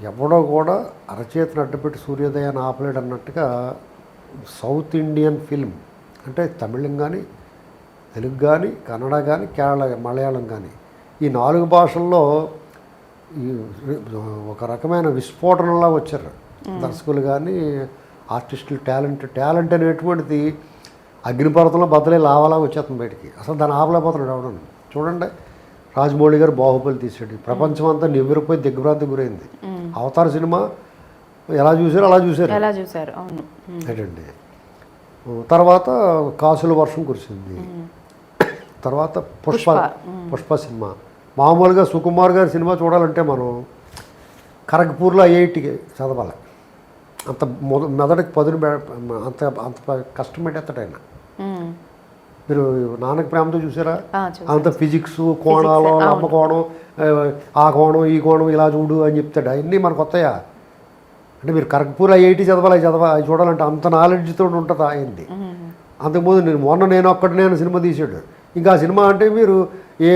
ఎవడో కూడా అరచేతిని అడ్డుపెట్టి సూర్యోదయాన్ని ఆపలేడు అన్నట్టుగా సౌత్ ఇండియన్ ఫిల్మ్ అంటే తమిళం కానీ తెలుగు కానీ కన్నడ కానీ కేరళ మలయాళం కానీ ఈ నాలుగు భాషల్లో ఈ ఒక రకమైన విస్ఫోటనంలా వచ్చారు. దర్శకులు కానీ ఆర్టిస్టులు టాలెంట్ టాలెంట్ అనేటువంటిది అగ్నిపర్వతంలో బద్దలే లావాలా వచ్చేస్తుంది బయటికి. అసలు దాన్ని ఆపలేకపోతున్నాడు ఎవడం. చూడండి రాజమౌళి గారు బాహుబలి తీసాడు ప్రపంచం అంతా నివ్వెరపోయి దిగ్భ్రాంతి గురైంది. అవతార సినిమా ఎలా చూసారో అలా చూసారు ఎలా చూసారు అవును. ఏంటండి తర్వాత కాసుల వర్షం కురిసింది. తర్వాత పుష్ప పుష్ప సినిమా. మామూలుగా సుకుమార్ గారి సినిమా చూడాలంటే మనం ఖరగ్పూర్లో ఐఐటికి చదవాలి. అంత మొద మెదడుకి పదును అంత అంత కష్టం పెట్టేస్తాడు ఆయన. మీరు నాన్నక ప్రేమతో చూసారా. అంత ఫిజిక్స్ కోణాలు అమ్మ కోణం ఆ, కోణం ఈ కోణం ఇలా చూడు అని చెప్తాడు. అవన్నీ మనకు వస్తాయా? అంటే మీరు కరక్పూర్ ఐఐటి చదవాలి? అవి చూడాలంటే అంత నాలెడ్జ్తో ఉంటుంది అయింది అంతకుముందు నేను మొన్న నేను ఒక్కటి నేను సినిమా తీసాడు ఇంకా ఆ సినిమా అంటే మీరు ఏ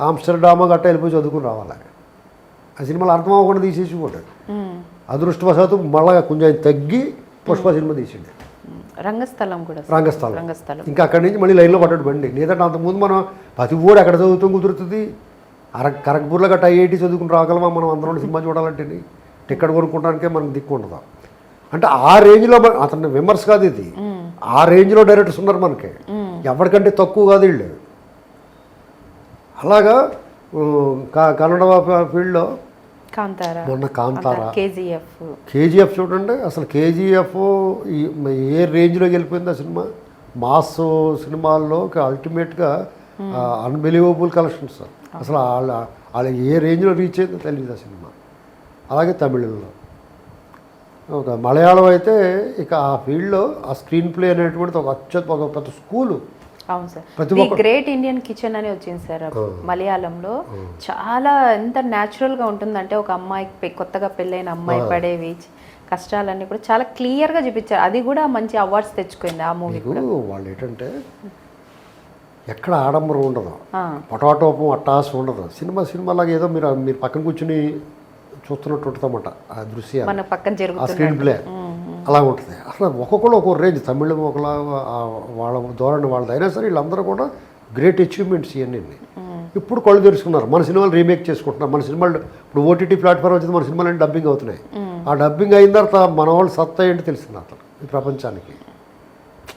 ఆమ్స్టర్డామో గట్ట వెళ్ళిపోయి చదువుకుని రావాలి? ఆ సినిమాలు అర్థం అవ్వకుండా తీసేసి కూడా. అదృష్టవశాత్తు మళ్ళా కొంచెం తగ్గి పుష్ప సినిమా తీసిండు. రంగస్థలం కూడా. రంగస్థలం. రంగస్థలం. ఇంకా అక్కడి నుంచి మళ్ళీ లైన్లో పడ్డాడు బండి. లేదంటే అంతకుముందు మనం ప్రతి ఊరు ఎక్కడ చదువుతాం కుదురుతుంది? అర కరక్పూర్లో గట్ట ఐఐటి చదువుకుని రాగలమా మనం అందరం సినిమా చూడాలంటే టికెట్ కొనుక్కోవడానికే మనకు దిక్కు ఉండదు? అంటే ఆ రేంజ్లో మన- అతని విమర్శ కాదు ఇది. ఆ రేంజ్లో డైరెక్టర్స్ ఉన్నారు మనకి. ఎవరికంటే తక్కువ కాదు వీళ్ళు. అలాగా కన్నడ ఫీల్డ్లో కాంతారా? మొన్న కాంతారా? కేజీఎఫ్. కేజీఎఫ్ చూడండి అసలు కేజీఎఫ్ ఏ రేంజ్లోకి వెళ్ళిపోయింది ఆ సినిమా? మాస్ సినిమాల్లో అల్టిమేట్గా అన్బిలీవబుల్ కలెక్షన్స్ అసలు వాళ్ళ వాళ్ళ ఏ రేంజ్లో రీచ్ అయిందో తెలియదు ఆ సినిమా. అలాగే తమిళంలో. ఒక మలయాళం అయితే ఇక ఆ ఫీల్డ్లో ఆ స్క్రీన్ ప్లే అనేటువంటిది ఒక అత్యంత ఒక పెద్ద స్కూలు. అవును sir the great Indian kitchen అని వచ్చింది సార్ మలయాళంలో. చాలా ఎంత న్యాచురల్గా ఉంటుందంటే ఒక అమ్మాయి కొత్తగా పెళ్ళైన అమ్మాయి పడేవి కష్టాలన్నీ కూడా చాలా క్లియర్గా చూపించారు. అది కూడా మంచి అవార్డ్స్ తెచ్చుకుంది ఆ మూవీ వాళ్ళు ఏంటంటే ఎక్కడ ఆడంబరం ఉండదు. పటాటోపం అట్టాసం ఉండదు. సినిమా సినిమాలాగా ఏదో మీరు మీరు పక్కన కూర్చుని చూస్తున్నట్టు ఉంటుందన్నమాట ఆ దృశ్యాలు. మన పక్కన ఆ స్క్రీన్ ప్లే అలా ఉంటుంది. అసలు ఒక్కొక్కరు ఒక్కొక్క రేంజ్ తమిళం ఒకలా వాళ్ళ ధోరణి వాళ్ళది అయినా సరే వీళ్ళందరూ కూడా గ్రేట్ అచీవ్మెంట్స్ ఇవన్నీ ఇప్పుడు కళ్ళు తెరుచుకున్నారు. మన సినిమాలు రీమేక్ చేసుకుంటున్నారు. మన సినిమాలు ఇప్పుడు ఓటీటీ ప్లాట్ఫామ్ వచ్చింది మన సినిమాలు డబ్బింగ్ అవుతున్నాయి. ఆ డబ్బింగ్ అయిన తర్వాత మన వాళ్ళు సత్తా ఏంటి తెలిసింది అతను ఈ ప్రపంచానికి.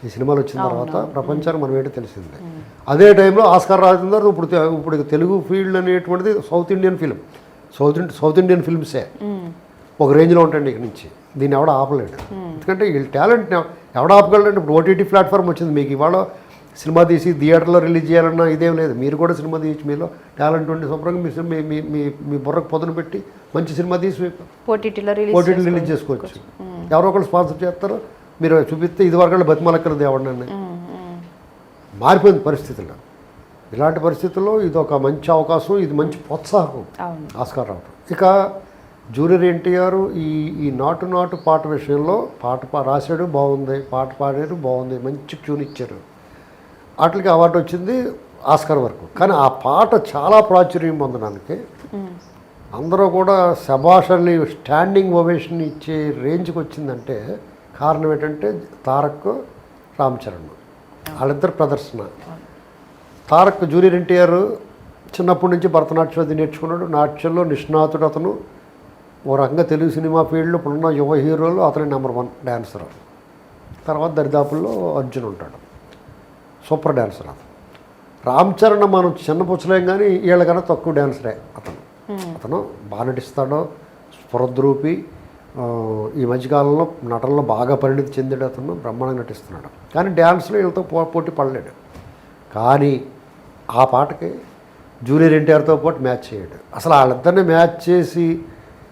ఈ సినిమాలు వచ్చిన తర్వాత ప్రపంచానికి మనం ఏంటో తెలిసింది? అదే టైంలో ఆస్కార్ తర్వాత ఇప్పుడు ఇప్పుడు తెలుగు ఫీల్డ్ అనేటువంటిది south Indian film south south Indian ఫిల్మ్సే ఒక రేంజ్లో ఉంటాయండి ఇక నుంచి. దీన్ని ఎవడ ఆపలేడు. ఎందుకంటే వీళ్ళ టాలెంట్ ఎవడ ఆపగలంటే ఇప్పుడు ఓటీటీ ప్లాట్ఫామ్ వచ్చింది. మీకు ఇవాళ సినిమా తీసి థియేటర్లో రిలీజ్ చేయాలన్నా ఇదేం లేదు. మీరు కూడా సినిమా తీసి మీలో టాలెంట్ ఉండి శుభ్రంగా మీ సినిమా- మీ మీ మీ బుర్రకు పొదను పెట్టి మంచి సినిమా తీసి ఓటీటీలో రిలీజ్ చేసుకోవచ్చు. ఎవరో ఒకరు స్పాన్సర్ చేస్తారు. మీరు చూపిస్తే ఇది వరకు బతిమలక్కరది ఎవరినన్నా మారిపోయింది పరిస్థితుల్లో. ఇలాంటి పరిస్థితుల్లో ఇది ఒక మంచి అవకాశం ఇది మంచి ప్రోత్సాహం ఆస్కార్. రావటం ఇక జూనియర్ ఎన్టీఆర్ ఈ ఈ నాటు నాటు పాట విషయంలో పాట పా రాశాడు బాగుంది. పాట పాడారు బాగుంది. మంచి ట్యూన్ ఇచ్చారు. వాటికి అవార్డు వచ్చింది ఆస్కార్ వరకు. కానీ ఆ పాట చాలా ప్రాచుర్యం పొందడానికి అందరూ కూడా శభాషని స్టాండింగ్ ఓవేషన్ ఇచ్చే రేంజ్కి వచ్చిందంటే కారణం ఏంటంటే తారక్ రామ్ చరణ్. వాళ్ళిద్దరు ప్రదర్శన. తారక్ జూనియర్ ఎన్టీఆర్ చిన్నప్పటి నుంచి భరతనాట్యం అది నేర్చుకున్నాడు. నాట్యంలో నిష్ణాతుడు అతను. ఓ రకంగా తెలుగు సినిమా ఫీల్డ్లో ఇప్పుడున్న యువ హీరోలు అతని నెంబర్ వన్ డ్యాన్సర్ తర్వాత దరిదాపుల్లో అర్జున్ ఉంటాడు. సూపర్ డ్యాన్సర్ అతను. రామ్ చరణ్ మనం చిన్న పుచ్చలేం కానీ వీళ్ళకన్నా తక్కువ డ్యాన్సరే అతను. అతను బాగా నటిస్తాడు స్ఫురద్రూపి ఈ మధ్యకాలంలో నటనలో బాగా పరిణితి చెందాడు అతను బ్రహ్మాండంగా నటిస్తున్నాడు. కానీ డ్యాన్స్లో వీళ్ళతో పో పోటీ పడలేడు. కానీ ఆ పాటకి జూనియర్ ఎన్టీఆర్తో పాటు మ్యాచ్ చేయడు. అసలు వాళ్ళిద్దరిని మ్యాచ్ చేసి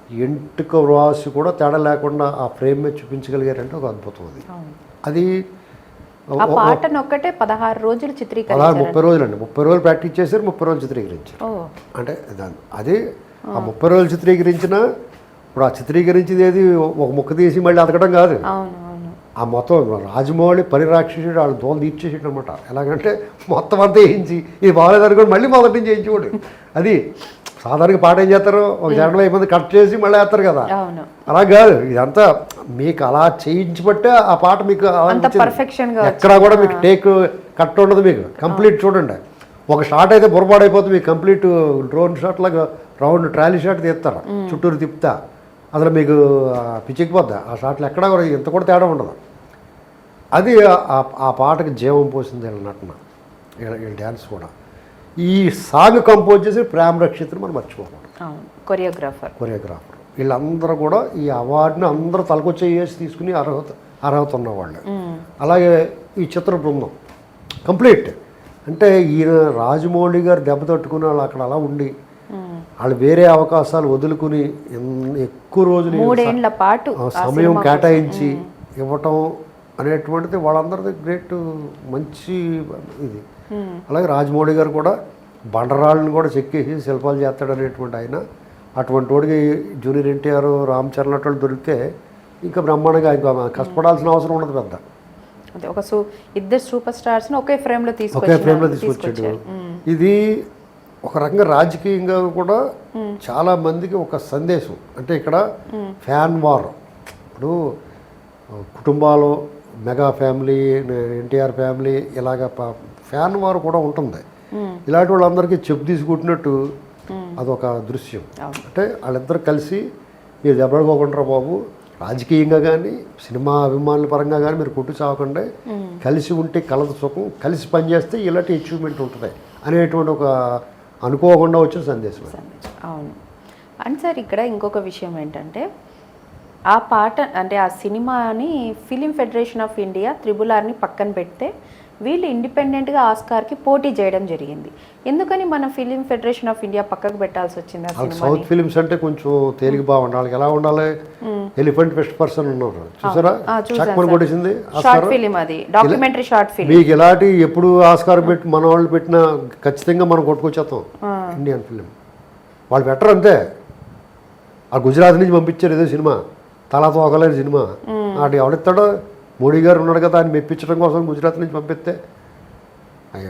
ఎంటుక రాసి కూడా తేడా లేకుండా ఆ ఫ్రేమ్ చూపించగలిగారంటే ఒక అద్భుతం అది. అది పాటను ఒక్కటే పదహారు రోజులు పదహారు చిత్రీకరించారు ముప్పై రోజులండి. ముప్పై రోజులు ప్రాక్టీస్ చేశారు ముప్పై రోజులు చిత్రీకరించారు. అంటే దాని అది ఆ ముప్పై రోజులు చిత్రీకరించిన ఇప్పుడు ఆ చిత్రీకరించింది ఏది? ఒక ముక్క తీసి మళ్ళీ అతకడం కాదు. ఆ మొత్తం రాజమౌళి పరిరాక్షసుడు వాళ్ళు దోలు తీర్చేసాడు అనమాట ఎలాగంటే మొత్తం అంతా వేయించి ఇది బాగాలేదనుకోండి మళ్ళీ మొదటి నుంచి వేయించుకోడు. అది సాధారణంగా పాట ఏం చేస్తారు? ఒక జనరల్ అయిపోయింది కట్ చేసి మళ్ళీ వేస్తారు కదా. అలా కాదు ఇదంతా మీకు అలా చేయించబట్టే ఆ పాట మీకు ఎక్కడా కూడా మీకు టేక్ కట్ ఉండదు మీకు కంప్లీట్ చూడండి. ఒక షాట్ అయితే పొరపాడైపోతుంది మీకు కంప్లీట్ డ్రోన్ షాట్ లాగా రౌండ్ ట్రాలీ షాట్ తీస్తారు చుట్టూరు తిప్పుతా. అసలు మీకు ఆ, పిచ్చెక్కిపోద్ది ఆ షాట్లు ఎక్కడా కూడా ఇంత కూడా తేడా ఉండదు. అది ఆ- పాటకి జీవం పోసింది వీళ్ళ నటన వీళ్ళ డ్యాన్స్ కూడా. ఈ సాంగ్ కంపోజ్ చేసి ప్రేమ రక్షితులు మనం అవును కొరియోగ్రాఫర్ కొరియోగ్రాఫర్ వీళ్ళందరూ కూడా ఈ అవార్డుని అందరూ తలకొచ్చి వేసి తీసుకుని అర్హత అర్హత ఉన్నవాళ్ళు. అలాగే ఈ చిత్ర బృందం. కంప్లీట్. అంటే ఈయన రాజమౌళి గారు దెబ్బ తట్టుకుని వాళ్ళు అక్కడ అలా ఉండి వాళ్ళు వేరే అవకాశాలు వదులుకుని ఎక్కువ రోజులు పాటు సమయం కేటాయించి ఇవ్వటం అనేటువంటిది వాళ్ళందరిది గ్రేట్ మంచి ఇది. అలాగే రాజమౌళి గారు కూడా బండరాళ్ళని కూడా చెక్కేసి శిల్పాలు చేస్తాడు అనేటువంటి ఆయన. అటువంటి వాడికి జూనియర్ ఎన్టీఆర్ రామ్ చరణ్ అటువంటి దొరికితే ఇంకా బ్రహ్మాండంగా ఇంకా కష్టపడాల్సిన అవసరం ఉండదు పెద్ద. అదే ఒక సూ ఇద్దరు సూపర్ స్టార్స్ ఒకే ఫ్రేమ్లో ఒకే ఫ్రేమ్లో తీసుకొచ్చాడు. ఇది ఒక రకంగా రాజకీయంగా కూడా చాలా మందికి ఒక సందేశం. అంటే ఇక్కడ ఫ్యాన్ వార్. ఇప్పుడు కుటుంబాలు మెగా ఫ్యామిలీ ఎన్టీఆర్ ఫ్యామిలీ ఇలాగ ఫ్యాన్ వార్ కూడా ఉంటుంది. ఇలాంటి వాళ్ళందరికీ చెప్పు తీసుకుంటున్నట్టు అదొక దృశ్యం. అంటే వాళ్ళిద్దరు కలిసి మీరు దెబ్బడుకోకుండా బాబు రాజకీయంగా కానీ సినిమా అభిమానుల పరంగా కానీ మీరు కొట్టు చావకుండా. కలిసి ఉంటే కలదు సుఖం కలిసి పనిచేస్తే ఇలాంటి అచీవ్మెంట్ ఉంటుంది. అనేటువంటి ఒక అనుకోకుండా వచ్చిన సందేశం. అవును. అండ్ సార్ ఇక్కడ ఇంకొక విషయం ఏంటంటే ఆ పాట అంటే ఆ సినిమాని film federation of India triple ఆర్ని పక్కన పెడితే వీళ్ళు ఇండిపెండెంట్గా ఆస్కార్కి పోటీ చేయడం జరిగింది. ఎందుకని మనం ఫిలిం ఫెడరేషన్ ఆఫ్ ఇండియా పక్కకు పెట్టాల్సి వచ్చింది సౌత్ ఫిలిమ్స్ అంటే కొంచెం తేలిక బాగుండాలి ఎలా ఉండాలి? ఎలిఫెంట్ బెస్ట్ పర్సన్ ఉన్నారు. చూసారా. కొట్టేసింది షార్ట్ ఫిలిం అది. Documentary short film. మీకు ఎలాంటి ఎప్పుడు ఆస్కార్ పెట్టి మన వాళ్ళు పెట్టినా ఖచ్చితంగా మనం కొట్టుకొచ్చేస్తాం. Indian film. వాళ్ళు పెట్టరు అంతే. ఆ గుజరాత్ నుంచి పంపించారు ఏదో సినిమా. తలాతో ఒకలేని సినిమా. అటు ఎవడిస్తాడో మోడీ గారు ఉన్నాడు కదా ఆయన మెప్పించడం కోసం గుజరాత్ నుంచి పంపిస్తే.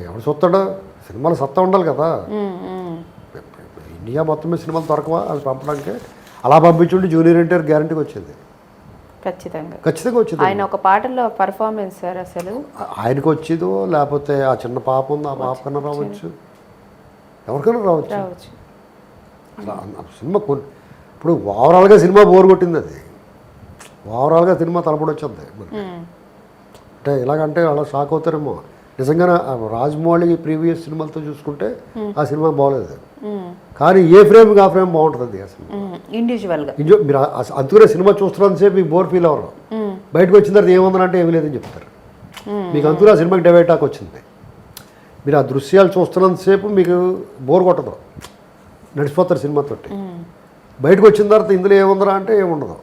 ఎవడు చూస్తాడో సినిమాలు సత్తా ఉండాలి కదా. ఇండియా మొత్తం మీద సినిమాలు దొరకవా? అది పంపడానికి. అలా పంపించుంటే జూనియర్ ఎన్టీఆర్ గ్యారంటీకి వచ్చేది. ఖచ్చితంగా. ఖచ్చితంగా వచ్చేది. ఆయన ఒక పాటలో పర్ఫార్మెన్స్ సార్ అసలు. ఆయనకు వచ్చేదో లేకపోతే ఆ చిన్న పాప ఉంది? ఆ పాప కన్నా రావచ్చు. ఎవరికైనా రావచ్చు. అసలు సినిమా కొన్ని ఇప్పుడు ఓవరాల్గా సినిమా బోర్ కొట్టింది అది. ఓవరాల్గా సినిమా తలపడి వచ్చింది. అంటే ఇలాగంటే అలా షాక్ అవుతారేమో. నిజంగానే ఆ రాజమౌళి ప్రీవియస్ సినిమాలతో చూసుకుంటే ఆ సినిమా బాగోలేదు. కానీ ఏ ఫ్రేమ్కి ఆ ఫ్రేమ్ బాగుంటుంది ఆ సినిమా. ఇండివిజువల్గా. మీరు అందుకనే సినిమా చూస్తున్నంతసేపు మీకు బోర్ ఫీల్ అవ్వరు. బయటకు వచ్చిన తర్వాత ఏముందంటే ఏమీ లేదని చెప్తారు. మీకు అందులో ఆ సినిమాకి డెవైట్ టాక్ వచ్చింది. మీరు ఆ దృశ్యాలు చూస్తున్నంతసేపు మీకు బోర్ కొట్టదు. నడిచిపోతారు సినిమాతోటి. బయటకు వచ్చిన తర్వాత ఇందులో ఏముందరా అంటే ఏముండదు.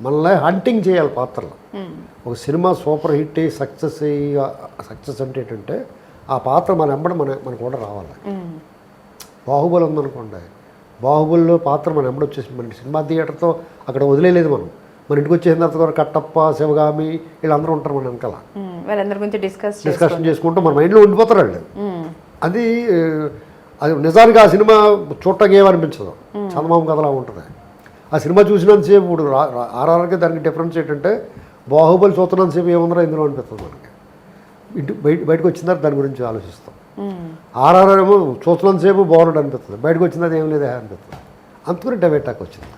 మనల్ని హంటింగ్ చేయాలి పాత్రలు. మ్మ్. ఒక సినిమా సూపర్ హిట్ అయ్యి సక్సెస్ అయ్యి సక్సెస్ అంటే ఏంటంటే ఆ పాత్ర మన వెంబడి మన మనకు కూడా రావాలి. మ్మ్. బాహుబలి ఉందనుకోండి. బాహుబలిలో పాత్ర మన వెంబడి వచ్చేసి మన సినిమా థియేటర్తో అక్కడ వదిలేదు మనం. మన ఇంటికి వచ్చేసిన తర్వాత కూడా కట్టప్ప శివగామి వీళ్ళందరూ ఉంటారు మన వెనకాల. మ్మ్. వాళ్ళందరి గురించి డిస్కస్ చేసి డిస్కషన్ చేసుకుంటూ మన మైండ్లో ఉండిపోతారు వాళ్ళు. అది అది నిజానికి ఆ సినిమా చూడటానికి ఏమనిపించదు. చందమామ కథలా ఉంటుంది. ఆ సినిమా చూసినంతసేపు ఇప్పుడు ఆర్ఆర్కి దానికి డిఫరెన్స్ ఏంటంటే బాహుబలి చూస్తున్నంతసేపు ఏముందో ఇందులో అనిపిస్తుంది మనకి. ఇంటి బయట బయటకు వచ్చిన తర్వాత దాని గురించి ఆలోచిస్తాం. మ్మ్. ఆర్ఆర్ ఏమో చూస్తున్నంతసేపు బాగున్నట్టు అనిపిస్తుంది. బయటకు వచ్చిన తర్వాత ఏం లేదా అనిపిస్తుంది. అందుకని డెవేటాక్ వచ్చింది.